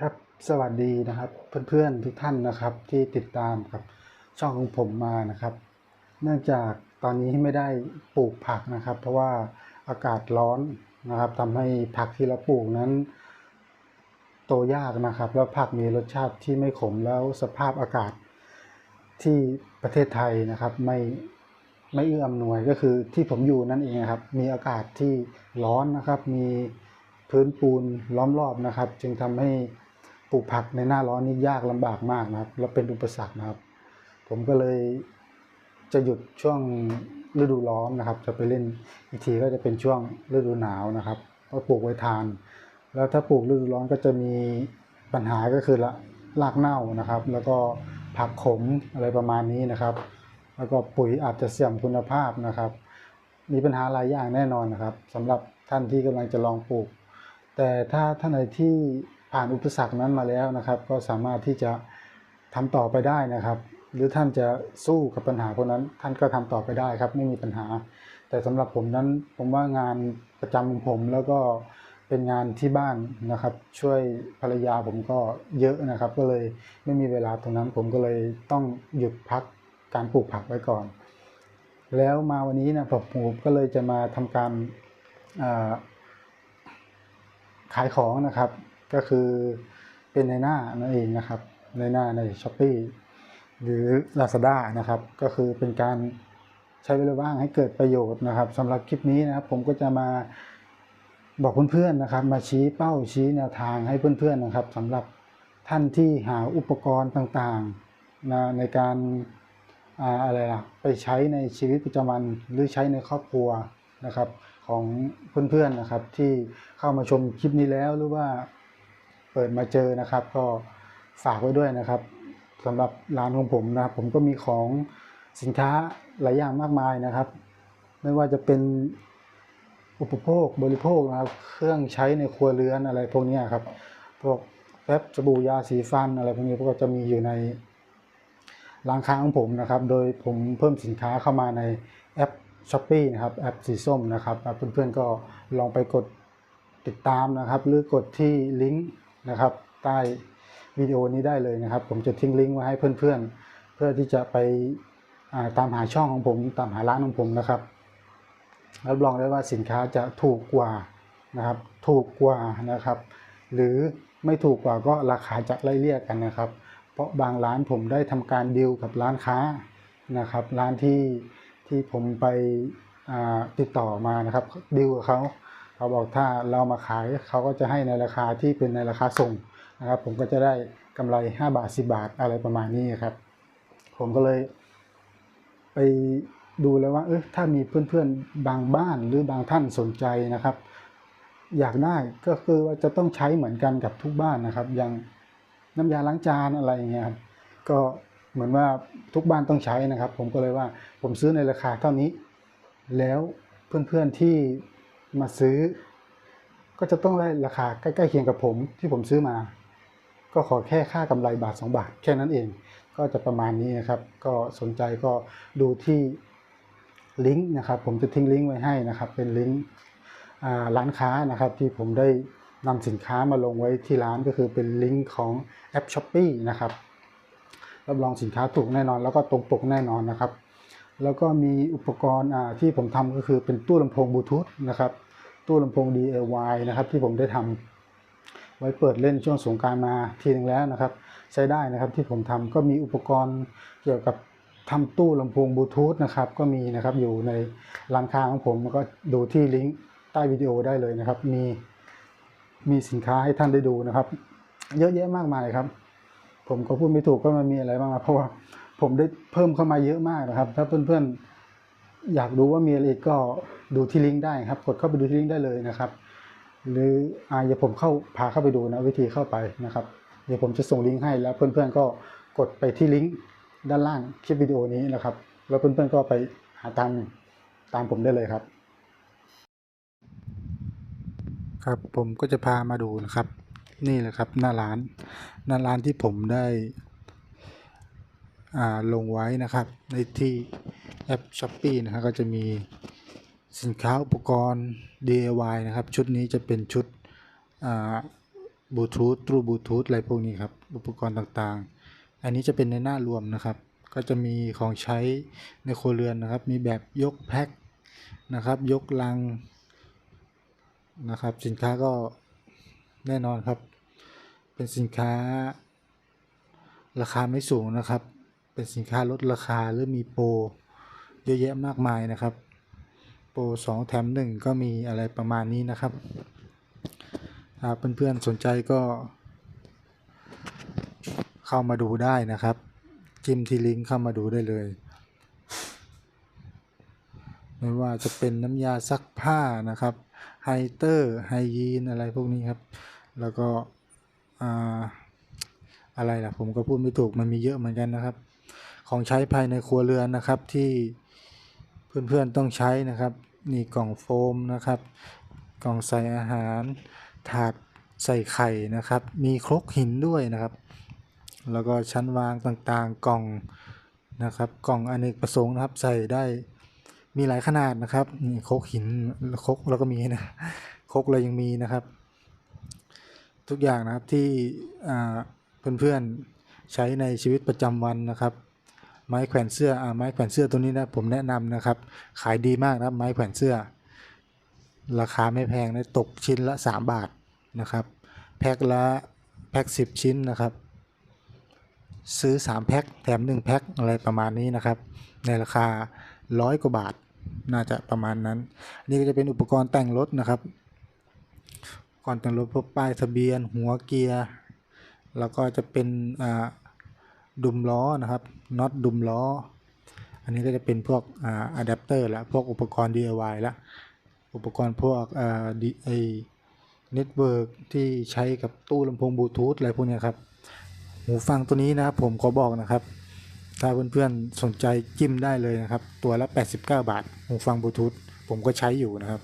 ครับสวัสดีนะครับเพื่อนๆทุกท่านนะครับที่ติดตามกับช่องของผมมานะครับ เนื่องจากตอนนี้ไม่ได้ปลูกผักนะครับ เพราะว่าอากาศร้อนนะครับทำให้ผักที่เราปลูกนั้น โตยากนะครับ แล้วผักมีรสชาติที่ไม่ขมแล้วสภาพอากาศที่ประเทศไทยนะครับไม่ไม่เอื้ออำนวยก็คือที่ผมอยู่นั่นเองครับ มีอากาศที่ร้อนนะครับ มีพื้นปูนล้อมรอบนะครับ จึงทำให้ ปลูกผักในหน้าร้อนนี่ยากลำบากมากนะครับ และเป็นอุปสรรคนะครับ ผมก็เลยจะหยุดช่วงฤดูร้อนนะครับ จะไปเล่นอีกทีก็จะเป็นช่วงฤดูหนาวนะครับก็ปลูกไว้ทาน แล้วถ้าปลูกฤดูร้อนก็จะมีปัญหาก็คือละรากเน่านะครับ แล้วก็ผักขมอะไรประมาณนี้นะครับ แล้วก็ปุ๋ยอาจจะเสื่อมคุณภาพนะครับ มีปัญหาหลายอย่างแน่นอนนะครับสำหรับท่านที่กำลังจะลองปลูก แต่ถ้าท่านใดที่ ผ่านอุปสรรคนั้นมาแล้วนะครับ ก็สามารถที่จะทำต่อไปได้นะครับ หรือท่านจะสู้กับปัญหาพวกนั้น ท่านก็ทำต่อไปได้ครับ ไม่มีปัญหา แต่สำหรับผมนั้นผมว่างานประจำของผมแล้วก็เป็นงานที่บ้านนะครับ ช่วยภรรยาผมก็เยอะนะครับ ก็เลยไม่มีเวลาตรงนั้น ผมก็เลยต้องหยุดพักการปลูกผักไว้ก่อน แล้วมาวันนี้นะผมผมก็เลยจะมาทำการขายของนะครับ ก็คือเป็นในหน้านั่นเองนะครับ ในหน้าใน s h อ p e e หรือ Lazada นะครับ ก็คือเป็นการใช้เวลาว่างให้เกิดประโยชน์นะครับสำหรับคลิปนี้นะครับ ผมก็จะมาบอกเพื่อนๆนะครับ มาชี้เป้าชี้แนวทางให้เพื่อนๆนะครับสำหรับท่านที่หาอุปกรณ์ต่างๆนะในการอะไรล่ะไปใช้ในชีวิตประจำวันหรือใช้ในครอบครัวนะครับของเพื่อนๆนะครับ ที่เข้ามาชมคลิปนี้แล้วหรือว่า เปิดมาเจอนะครับ ก็ฝากไว้ด้วยนะครับสำหรับร้านของผมนะครับผมก็มีของสินค้าหลายอย่างมากมายนะครับ ไม่ว่าจะเป็นอุปโภคบริโภคนะครับ เครื่องใช้ในครัวเรือนอะไรพวกนี้ครับพวกแป๊บสบู่ยาสีฟันอะไรพวกนี้ก็จะมีอยู่ในร้านค้าของผมนะครับ โดยผมเพิ่มสินค้าเข้ามาในแอป s h อ p e e นะครับแอปสีส้มนะครับอะเพื่อนๆก็ลองไปกดติดตามนะครับ หรือกดที่ลิงก์ นะครับ ใต้วิดีโอนี้ได้เลยนะครับ ผมจะทิ้งลิงก์ไว้ให้เพื่อนๆ เพื่อที่จะไปตามหาช่องของผมตามหาร้านของผมนะครับรับรองได้ว่าสินค้าจะถูกกว่านะครับ ถูกกว่านะครับ หรือไม่ถูกกว่าก็ราคาจะไล่เลี่ยกันนะครับ เพราะบางร้านผมได้ทำการดีลกับร้านค้านะครับ ร้านที่ที่ผมไปติดต่อมานะครับดีลกับเขา เขาบอกถ้าเรามาขายเขาก็จะให้ในราคาที่เป็นในราคาส่งนะครับ ผมก็จะได้กำไร 5 บาท 10 บาทอะไรประมาณนี้ครับ ผมก็เลยไปดูแล้วว่าเออถ้ามีเพื่อนๆบางบ้านหรือบางท่านสนใจนะครับ อยากได้ก็คือว่าจะต้องใช้เหมือนกันกับทุกบ้านนะครับ อย่างน้ำยาล้างจานอะไรอย่างเงี้ยครับก็เหมือนว่าทุกบ้านต้องใช้นะครับ ผมก็เลยว่าผมซื้อในราคาเท่านี้ แล้วเพื่อนๆที่ มาซื้อ ก็จะต้องได้ราคาใกล้ๆเคียงกับผมที่ผมซื้อมา ก็ขอแค่ค่ากำไรบาท 2 บาท แค่นั้นเอง ก็จะประมาณนี้นะครับ ก็สนใจก็ดูที่ลิงก์นะครับ ผมจะทิ้งลิงก์ไว้ให้นะครับ เป็นลิงก์ร้านค้านะครับที่ผมได้นำสินค้ามาลงไว้ที่ร้านก็คือเป็นลิงก์ของแอป s h อ p e e นะครับรับรองสินค้าถูกแน่นอน แล้วก็ตรงปกแน่นอนนะครับ แล้วก็มีอุปกรณ์ที่ผมทำก็คือเป็นตู้ลำโพงบลูทูธนะครับ ตู้ลำโพง DIY นะครับ ที่ผมได้ทำไว้เปิดเล่นช่วงสงการมาทีนึงแล้วนะครับ ใช้ได้นะครับที่ผมทำก็มีอุปกรณ์เกี่ยวกับทำตู้ลำโพงบลูทูธนะครับก็มีนะครับอยู่ในร้านค้าของผมก็ดูที่ลิงก์ใต้วิดีโอได้เลยนะครับ มีมีสินค้าให้ท่านได้ดูนะครับ เยอะแยะมากมายครับ ผมก็พูดไม่ถูกก็มันมีอะไรบ้างเพราะว่าผมได้เพิ่มเข้ามาเยอะมากนะครับ ถ้าเพื่อนๆ อยากดูว่ามีอะไรอีกก็ดูที่ลิงก์ได้ครับ กดเข้าไปดูที่ลิงก์ได้เลยนะครับ หรืออ่าเดี๋ยวผมเข้าพาเข้าไปดูนะวิธีเข้าไปนะครับ เดี๋ยวผมจะส่งลิงก์ให้แล้วเพื่อนๆก็กดไปที่ลิงก์ด้านล่างคลิปวิดีโอนี้นะครับ แล้วเพื่อนๆก็ไปหาตามตามผมได้เลยครับ ครับผมก็จะพามาดูนะครับ นี่แหละครับหน้าร้านหน้าร้านที่ผมได้อ่าลงไว้นะครับในที่ แอป s h อ p e e นะครับก็จะมีสินค้าอุปกรณ์ DIY นะครับ ชุดนี้จะเป็นชุดบลูทูธทรูบลูทูธอะไรพวกนี้ครับ อุปกรณ์ต่างๆ อันนี้จะเป็นในหน้ารวมนะครับ ก็จะมีของใช้ในครัวเรือนนะครับ มีแบบยกแพ็คนะครับ ยกลังนะครับ สินค้าก็แน่นอนครับ เป็นสินค้า ราคาไม่สูงนะครับ เป็นสินค้าลดราคาหรือมีโปร เยอะแยะมากมายนะครับ โปรสองแถมหนึ่งก็มีอะไรประมาณนี้นะครับถ้าเพื่อนๆสนใจก็ เข้ามาดูได้นะครับ จิ้มที่ลิงก์เข้ามาดูได้เลย ไม่ว่าจะเป็นน้ำยาซักผ้านะครับไฮเตอร์ไฮยีนอะไรพวกนี้ครับ แล้วก็อ่าอะไรล่ะผมก็พูดไม่ถูกมันมีเยอะเหมือนกันนะครับ ของใช้ภายในครัวเรือนนะครับที่ เพื่อนๆต้องใช้นะครับ นี่กล่องโฟมนะครับ กล่องใส่อาหาร ถาดใส่ไข่นะครับ มีครกหินด้วยนะครับ แล้วก็ชั้นวางต่างๆ กล่องนะครับ กล่องอเนกประสงค์นะครับใส่ได้มีหลายขนาดนะครับนี่ครกหินครกแล้วก็มีนะครกเรายังมีนะครับ ทุกอย่างนะครับที่เพื่อนๆใช้ในชีวิตประจำวันนะครับ ไม้แขวนเสื้ออ่าไม้แขวนเสื้อตัวนี้นะผมแนะนำนะครับ ขายดีมากนะไม้แขวนเสื้อ ราคาไม่แพงนะตกชิ้นละ 3 บาทนะครับแพ็คละแพ็ค10 ชิ้นนะครับ ซื้อ 3 แพ็คแถม 1 แพ็คอะไรประมาณนี้นะครับ ในราคาร้อยกว่าบาทน่าจะประมาณนั้น นี่ก็จะเป็นอุปกรณ์แต่งรถนะครับกรณ์แต่งรถพวกป้ายทะเบียน หัวเกียร์ แล้วก็จะเป็นอ่า ดุมล้อนะครับน็อตดุมล้อ อันนี้ก็จะเป็นพวกอะแดปเตอร์ละพวกอุปกรณ์ DIY ละอุปกรณ์พวกอ่าดีไอเน็ตเวิร์กที่ใช้กับตู้ลำโพงบลูทูธอะไรพวกนี้ครับหูฟังตัวนี้นะครับผมขอบอกนะครับ ถ้าเพื่อนๆสนใจจิ้มได้เลยนะครับ ตัวละ 89 บาทหูฟังบลูทูธผมก็ใช้อยู่นะครับ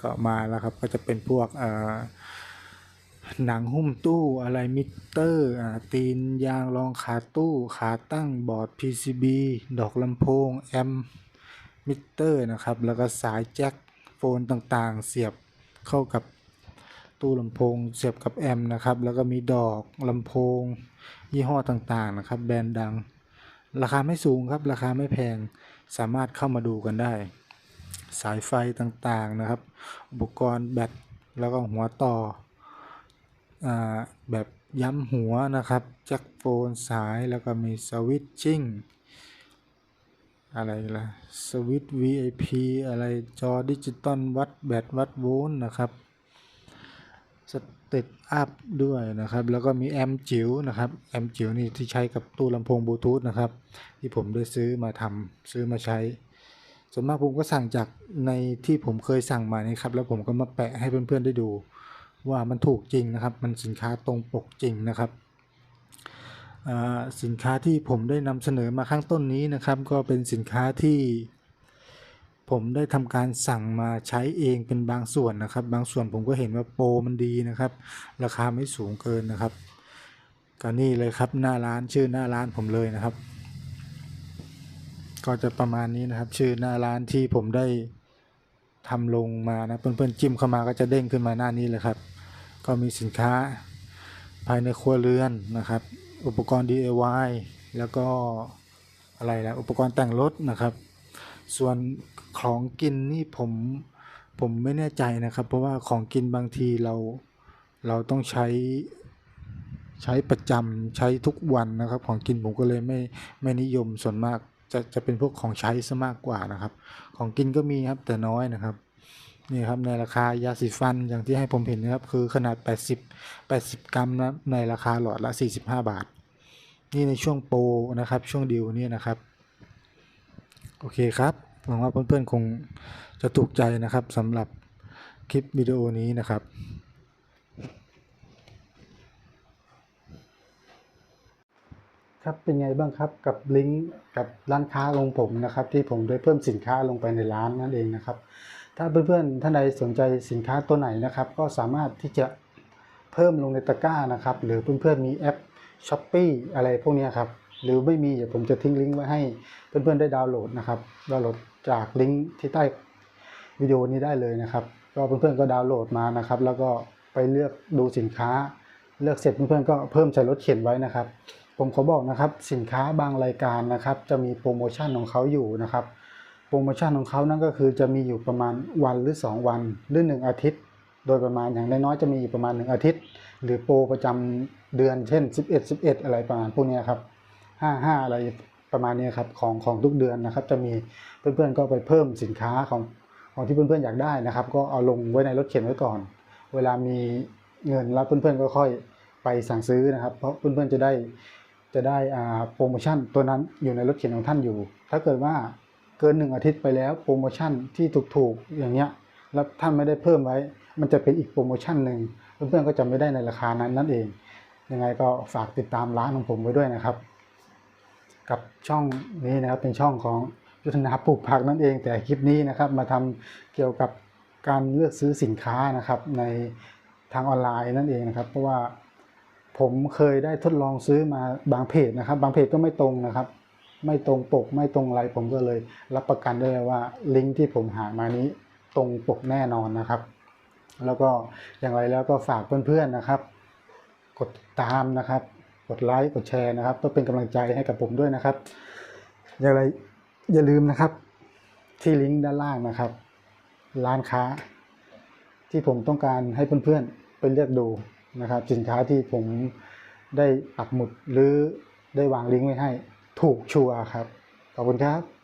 ก็มาแล้วครับก็จะเป็นพวกอ่อ หนังหุ้มตู้อะไรมิเตอร์ตีนยางรองขาตู้ขาตั้งบอร์ด PCB ดอกลำโพง แอมมิเตอร์นะครับ แล้วก็สายแจ็คโฟนต่างๆ เสียบเข้ากับตู้ลำโพง เสียบกับแอมนะครับ แล้วก็มีดอกลำโพง ยี่ห้อต่างๆนะครับ แบรนด์ดัง ราคาไม่สูงครับ ราคาไม่แพงสามารถเข้ามาดูกันได้ สายไฟต่างๆนะครับ อุปกรณ์แบตแล้วก็หัวต่อ แบบย้ำหัวนะครับจ็คโฟนสายแล้วก็มีสวิตชิ่งอะไรล่ะสวิต VIP อะไรจอดิจิตอลวัดแบตวัดโวลต์นะครับสเต็ปอัพด้วยนะครับ แล้วก็มีแอมจิ๋วนะครับแอมจิ๋วนี่ที่ใช้กับตู้ลำโพงบลูทูธนะครับ ที่ผมได้ซื้อมาทำซื้อมาใช้ ส่วนมากผมก็สั่งจากในที่ผมเคยสั่งมานี่ครับ แล้วผมก็มาแปะให้เพื่อนๆได้ดู ว่ามันถูกจริงนะครับ มันสินค้าตรงปกจริงนะครับอ่าสินค้าที่ผมได้นำเสนอมาข้างต้นนี้นะครับ ก็เป็นสินค้าที่ ผมได้ทำการสั่งมาใช้เองเป็นบางส่วนนะครับ บางส่วนผมก็เห็นว่าโปรมันดีนะครับ ราคาไม่สูงเกินนะครับก็นี่เลยครับหน้าร้านชื่อหน้าร้านผมเลยนะครับ ก็จะประมาณนี้นะครับ ชื่อหน้าร้านที่ผมได้ทำลงมานะเพื่อนๆจิ้มเข้ามาก็จะเด้งขึ้นมาหน้านี้เลยครับ ก็มีสินค้าภายในครัวเรือนนะครับ อุปกรณ์ DIY แล้วก็อะไรนะอุปกรณ์แต่งรถนะครับ ส่วนของกินนี่ผมผมไม่แน่ใจนะครับ เพราะว่าของกินบางทีเราเราต้องใช้ใช้ประจำใช้ทุกวันนะครับ ของกินผมก็เลยไม่ไม่นิยมส่วนมากจะจะเป็นพวกของใช้ซะมากกว่านะครับ ของกินก็มีครับแต่น้อยนะครับ นี่ครับในราคายาสีฟันอย่างที่ให้ผมเห็นนะครับคือขนาด 80 80 กรัมนะในราคาหลอดละ 45 บาท นี่ในช่วงโปรนะครับช่วงดีลเนี่นะครับ โอเคครับหวังว่าเพื่อนๆคงจะถูกใจนะครับสำหรับคลิปวิดีโอนี้นะครับครับเป็นไงบ้างครับกับลิงก์กับร้านค้าของผมนะครับ ที่ผมได้เพิ่มสินค้าลงไปในร้านนั่นเองนะครับ ถ้าเพื่อนๆท่านใดสนใจสินค้าตัวไหนนะครับ ก็สามารถที่จะเพิ่มลงในตะกร้านะครับ หรือเพื่อนๆมีแอป s h อ p e e อะไรพวกนี้ครับ หรือไม่มีเดี๋ยวผมจะทิ้งลิงก์ไว้ให้เพื่อนๆได้ดาวน์โหลดนะครับดาวน์โหลดจากลิงก์ที่ใต้วิดีโอนี้ได้เลยนะครับ ก็เพื่อนๆก็ดาวน์โหลดมานะครับ แล้วก็ไปเลือกดูสินค้า เลือกเสร็จเพื่อนๆก็เพิ่มใส่รถเข็นไว้นะครับ ผมขอบอกนะครับสินค้าบางรายการนะครับ จะมีโปรโมชั่นของเขาอยู่นะครับ ปรโมชั่นของเขานั่นก็คือจะมีอยู่ประมาณวันหรือ 2 วันหรือ 1 อาทิตย์ โดยประมาณอย่างน้อยๆจะมีอยู่ประมาณ 1 อาทิตย์ หรือโปรประจำเดือนเช่น 11 11 อะไรประมาณพวกนี้ครับ55 อะไรประมาณนี้ครับของของทุกเดือนนะครับ จะมีเพื่อนๆก็ไปเพิ่มสินค้าของของที่เพื่อนๆอยากได้นะครับ ก็เอาลงไว้ในรถเข็นไว้ก่อน เวลามีเงินแล้วเพื่อนๆก็ค่อยไปสั่งซื้อนะครับ เพราะเพื่อนๆจะได้จะได้อ่าโปรโมชั่นตัวนั้นอยู่ในรถเข็นของท่านอยู่ ถ้าเกิดว่า เกินหนึ่งอาทิตย์ไปแล้วโปรโมชั่นที่ถูกๆอย่างเงี้ยแล้วท่านไม่ได้เพิ่มไว้ มันจะเป็นอีกโปรโมชั่นหนึ่งเพื่อนๆก็จะไม่ได้ในราคานั้นนั่นเอง ยังไงก็ฝากติดตามร้านของผมไว้ด้วยนะครับ กับช่องนี้นะครับเป็นช่องของยุทธนาปลูกผักนั่นเอง แต่คลิปนี้นะครับมาทำเกี่ยวกับการเลือกซื้อสินค้านะครับในทางออนไลน์นั่นเองนะครับ เพราะว่าผมเคยได้ทดลองซื้อมาบางเพจนะครับ บางเพจก็ไม่ตรงนะครับ ไม่ตรงปกไม่ตรงอะไรผมก็เลยรับประกันได้เลยว่าลิงก์ที่ผมหามานี้ตรงปกแน่นอนนะครับ แล้วก็อย่างไรแล้วก็ฝากเพื่อนๆนะครับ กดติดตามนะครับ กดไลค์กดแชร์นะครับเพื่อเป็นกำลังใจให้กับผมด้วยนะครับ อย่างไรอย่าลืมนะครับ ที่ลิงก์ด้านล่างนะครับ ร้านค้า ที่ผมต้องการให้เพื่อนๆไปเลือกดูนะครับ สินค้าที่ผมได้ปักหมุดหรือได้วางลิงก์ไว้ให้ ถูกชัวร์ครับ ขอบคุณครับ